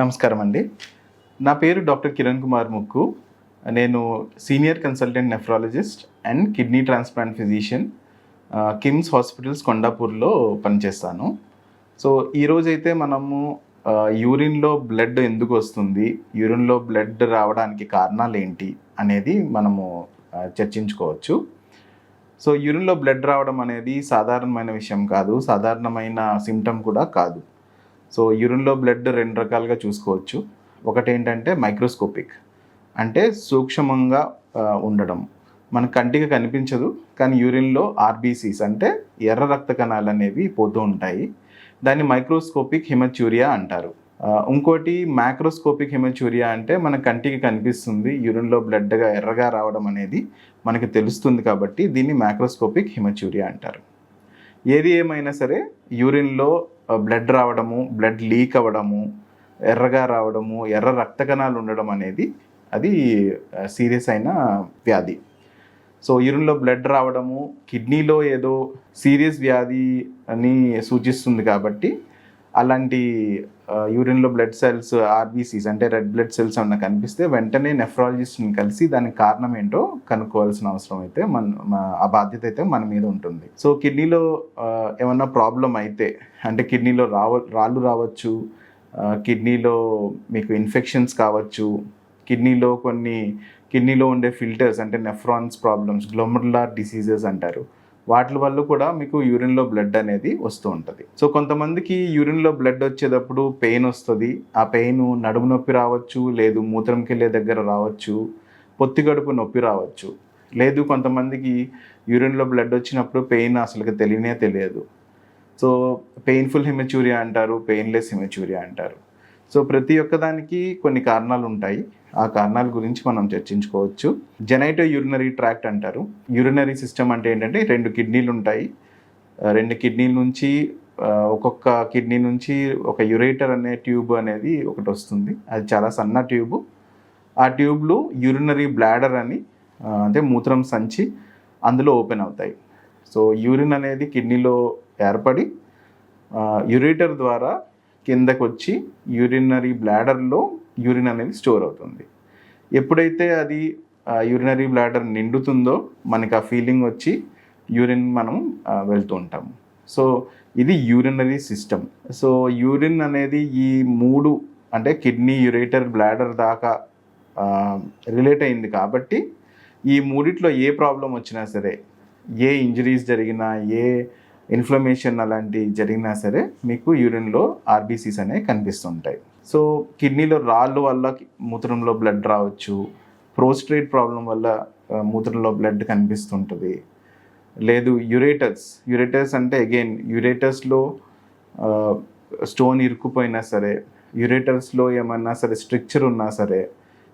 నమస్కారం అండి నా పేరు డాక్టర్ కిరణ్ కుమార్ ముక్కు. నేను senior consultant nephrologist and kidney transplant physician KIMS hospitals కొండాపూర్లో పనిచేస్తాను. సో ఈరోజైతే మనము యూరిన్లో బ్లడ్ ఎందుకు వస్తుంది యూరిన్లో బ్లడ్ రావడానికి కారణాలు ఏంటి అనేది మనము చర్చించుకోవచ్చు. సో యూరిన్లో బ్లడ్ రావడం అనేది సాధారణమైన విషయం కాదు సాధారణమైన సిమ్టమ్ కూడా కాదు. సో యూరిన్లో బ్లడ్ రెండు రకాలుగా చూసుకోవచ్చు. ఒకటి ఏంటంటే మైక్రోస్కోపిక్. అంటే సూక్ష్మంగా ఉండడం. మన కంటికి కనిపించదు కానీ యూరిన్లో ఆర్బీసీస్ అంటే ఎర్ర రక్త కణాలు అనేవి పోతూ ఉంటాయి. దాన్ని మైక్రోస్కోపిక్ హిమచ్యూరియా అంటారు. ఇంకోటి మ్యాక్రోస్కోపిక్ హిమచ్యూరియా అంటే మన కంటికి కనిపిస్తుంది యూరిన్లో బ్లడ్గా ఎర్రగా రావడం అనేది మనకి తెలుస్తుంది కాబట్టి దీన్ని మ్యాక్రోస్కోపిక్ హిమచ్యూరియా అంటారు. ఏది ఏమైనా సరే యూరిన్లో బ్లడ్ రావడము బ్లడ్ లీక్ అవ్వడము ఎర్రగా రావడము ఎర్ర రక్త కణాలు ఉండడం అనేది అది సీరియస్ అయిన వ్యాధి. సో యూరిన్లో బ్లడ్ రావడము కిడ్నీలో ఏదో సీరియస్ వ్యాధి అని సూచిస్తుంది కాబట్టి అలాంటి యూరిన్లో బ్లడ్ సెల్స్ ఆర్బీసీస్ అంటే రెడ్ బ్లడ్ సెల్స్ ఏమన్నా కనిపిస్తే వెంటనే నెఫ్రాలజిస్ట్ని కలిసి దానికి కారణం ఏంటో కనుక్కోవాల్సిన అవసరం అయితే మన ఆ బాధ్యత అయితే మన మీద ఉంటుంది. సో కిడ్నీలో ఏమన్నా ప్రాబ్లం అయితే అంటే కిడ్నీలో రావ రాళ్ళు రావచ్చు కిడ్నీలో మీకు ఇన్ఫెక్షన్స్ కావచ్చు కిడ్నీలో కొన్ని కిడ్నీలో ఉండే ఫిల్టర్స్ అంటే నెఫ్రాన్స్ ప్రాబ్లమ్స్ గ్లోమర్లార్ డిసీజెస్ అంటారు. వాటి వల్ల కూడా మీకు యూరిన్లో బ్లడ్ అనేది వస్తూ ఉంటుంది. సో కొంతమందికి యూరిన్లో బ్లడ్ వచ్చేటప్పుడు పెయిన్ వస్తుంది. ఆ పెయిన్ నడుము నొప్పి రావచ్చు లేదు మూత్రంకి వెళ్ళే దగ్గర రావచ్చు పొత్తిగడుపు నొప్పి రావచ్చు. లేదు కొంతమందికి యూరిన్లో బ్లడ్ వచ్చినప్పుడు పెయిన్ అసలుకి తెలియనే తెలియదు. సో పెయిన్ఫుల్ హిమచ్యూరియా అంటారు పెయిన్లెస్ హిమచ్యూరియా అంటారు. సో ప్రతి ఒక్క దానికి కొన్ని కారణాలు ఉంటాయి. ఆ కారణాల గురించి మనం చర్చించుకోవచ్చు. జెనైటో యూరినరీ ట్రాక్ట్ అంటారు. యూరినరీ సిస్టమ్ అంటే ఏంటంటే రెండు కిడ్నీలు ఉంటాయి. రెండు కిడ్నీల నుంచి ఒక్కొక్క కిడ్నీ నుంచి ఒక యురేటర్ అనే ట్యూబ్ అనేది ఒకటి వస్తుంది. అది చాలా సన్న ట్యూబ్ ఆ ట్యూబ్లు యూరినరీ బ్లాడర్ అని అంటే మూత్రం సంచి అందులో ఓపెన్ అవుతాయి. సో యూరిన్ అనేది కిడ్నీలో ఏర్పడి యురేటర్ ద్వారా కిందకు వచ్చి యూరినరీ బ్లాడర్లో యూరిన్ అనేది స్టోర్ అవుతుంది. ఎప్పుడైతే అది యూరినరీ బ్లాడర్ నిండుతుందో మనకి ఆ ఫీలింగ్ వచ్చి యూరిన్ మనం వెళ్తూ ఉంటాము. సో ఇది యూరినరీ సిస్టమ్ సో యూరిన్ అనేది ఈ మూడు అంటే కిడ్నీ యురేటర్ బ్లాడర్ దాకా రిలేట్ అయింది కాబట్టి ఈ మూడిట్లో ఏ ప్రాబ్లం వచ్చినా సరే ఏ ఇంజరీస్ జరిగినా ఏ ఇన్ఫ్లమేషన్ అలాంటివి జరిగినా సరే మీకు యూరిన్లో ఆర్బీసీస్ అనేవి కనిపిస్తుంటాయి. సో కిడ్నీలో రాళ్ళు వల్ల మూత్రంలో బ్లడ్ రావచ్చు ప్రోస్ట్రేట్ ప్రాబ్లం వల్ల మూత్రంలో బ్లడ్ కనిపిస్తుంటుంది. లేదు యురేటర్స్ యురేటర్స్ అంటే అగైన్ యురేటర్స్లో స్టోన్ ఇరుక్కుపోయినా సరే యురేటర్స్లో ఏమన్నా సరే స్ట్రక్చర్ ఉన్నా సరే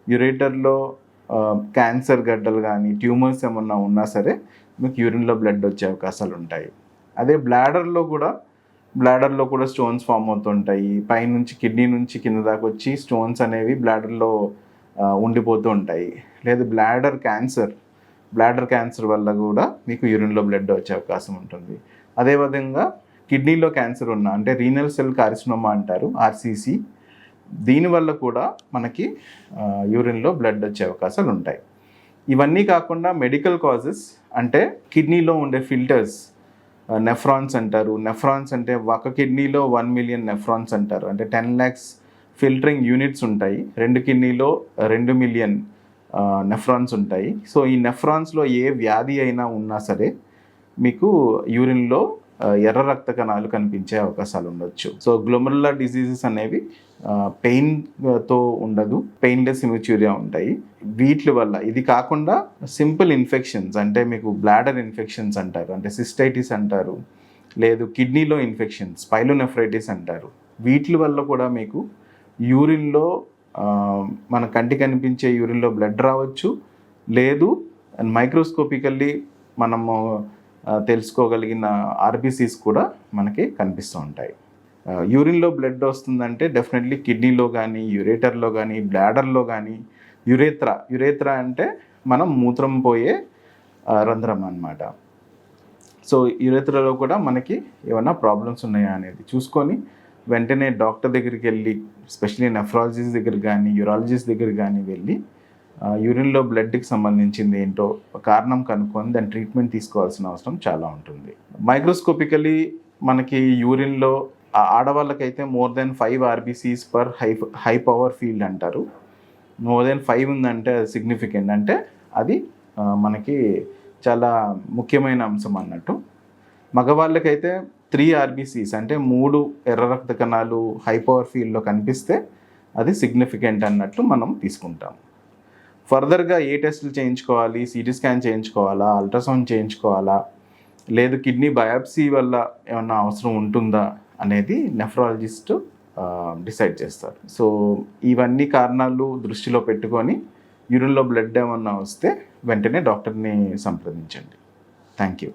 యురేటర్లో క్యాన్సర్ గడ్డలు కానీ ట్యూమర్స్ ఏమన్నా ఉన్నా సరే మీకు యూరిన్లో బ్లడ్ వచ్చే అవకాశాలు ఉంటాయి అదే బ్లాడర్లో కూడా బ్లాడర్లో కూడా స్టోన్స్ ఫామ్ అవుతుంటాయి. పైనుంచి కిడ్నీ నుంచి కింద దాకా వచ్చి స్టోన్స్ అనేవి బ్లాడర్లో ఉండిపోతూ ఉంటాయి. లేదు బ్లాడర్ క్యాన్సర్ బ్లాడర్ క్యాన్సర్ వల్ల కూడా మీకు యూరిన్లో బ్లడ్ వచ్చే అవకాశం ఉంటుంది. అదేవిధంగా కిడ్నీలో క్యాన్సర్ ఉన్న అంటే రీనల్ సెల్ కార్సినోమా అంటారు ఆర్సీసీ దీనివల్ల కూడా మనకి యూరిన్లో బ్లడ్ వచ్చే అవకాశాలు ఉంటాయి. ఇవన్నీ కాకుండా మెడికల్ కాజెస్ అంటే కిడ్నీలో ఉండే ఫిల్టర్స్ నెఫ్రాన్స్ అంటారు. నెఫ్రాన్స్ అంటే ఒక కిడ్నీలో వన్ మిలియన్ నెఫ్రాన్స్ అంటారు. అంటే టెన్ ల్యాక్స్ ఫిల్టరింగ్ యూనిట్స్ ఉంటాయి. రెండు కిడ్నీలో రెండు మిలియన్ నెఫ్రాన్స్ ఉంటాయి. సో ఈ నెఫ్రాన్స్లో ఏ వ్యాధి అయినా ఉన్నా సరే మీకు యూరిన్లో ఎర్ర రక్త కణాలు కనిపించే అవకాశాలు ఉండొచ్చు. సో గ్లోమరులర్ డిసీజెస్ అనేవి పెయిన్తో ఉండదు. పెయిన్లెస్ ఇమ్యూచ్యూరియా ఉంటాయి. వీటి వల్ల ఇది కాకుండా సింపుల్ ఇన్ఫెక్షన్స్ అంటే మీకు బ్లాడర్ ఇన్ఫెక్షన్స్ అంటారు అంటే సిస్టైటిస్ అంటారు లేదు కిడ్నీలో ఇన్ఫెక్షన్స్ స్పైలోనెఫ్రైటిస్ అంటారు. వీటి వల్ల కూడా మీకు యూరిన్లో మన కంటికి కనిపించే యూరిన్లో బ్లడ్ రావచ్చు. లేదు మైక్రోస్కోపికల్లీ మనము తెలుసుకోగలిగిన ఆర్బీసీస్ కూడా మనకి కనిపిస్తూ ఉంటాయి. యూరిన్లో బ్లడ్ వస్తుందంటే డెఫినెట్లీ కిడ్నీలో కానీ యురేటర్లో కానీ బ్లాడర్లో కానీ యురేత్రా యురేత్రా అంటే మనం మూత్రం పోయే రంధ్రం అన్నమాట. సో యురేత్రలో కూడా మనకి ఏమైనా ప్రాబ్లమ్స్ ఉన్నాయా అనేది చూసుకొని వెంటనే డాక్టర్ దగ్గరికి వెళ్ళి స్పెషలీ నెఫ్రాలజిస్ట్ దగ్గర కానీ యూరాలజిస్ట్ దగ్గర కానీ వెళ్ళి యూరిన్లో బ్లడ్కి సంబంధించింది ఏంటో కారణం కనుక్కొని దాని ట్రీట్మెంట్ తీసుకోవాల్సిన అవసరం చాలా ఉంటుంది. మైక్రోస్కోపికలీ మనకి యూరిన్లో ఆడవాళ్ళకైతే more than five RBCs per high high power field అంటారు. మోర్ దెన్ ఫైవ్ ఉందంటే అది సిగ్నిఫికెంట్ అంటే అది మనకి చాలా ముఖ్యమైన అంశం అన్నట్టు. మగవాళ్ళకైతే త్రీ ఆర్బీసీస్ అంటే మూడు ఎర్ర రక్త కణాలు హై పవర్ ఫీల్డ్లో కనిపిస్తే అది సిగ్నిఫికెంట్ అన్నట్టు మనం తీసుకుంటాం ఫర్దర్గా ఏ టెస్టులు చేయించుకోవాలి? సిటీ స్కాన్ చేయించుకోవాలా? అల్ట్రాసౌండ్ చేయించుకోవాలా? లేదు కిడ్నీ బయాప్సీ వల్ల ఏమన్నా అవసరం ఉంటుందా? అనేది నెఫ్రాలజిస్ట్ డిసైడ్ చేస్తారు. సో ఇవన్నీ కారణాలు దృష్టిలో పెట్టుకొని యూరిన్లో బ్లడ్ ఏమన్నా వస్తే వెంటనే డాక్టర్ని సంప్రదించండి. Thank you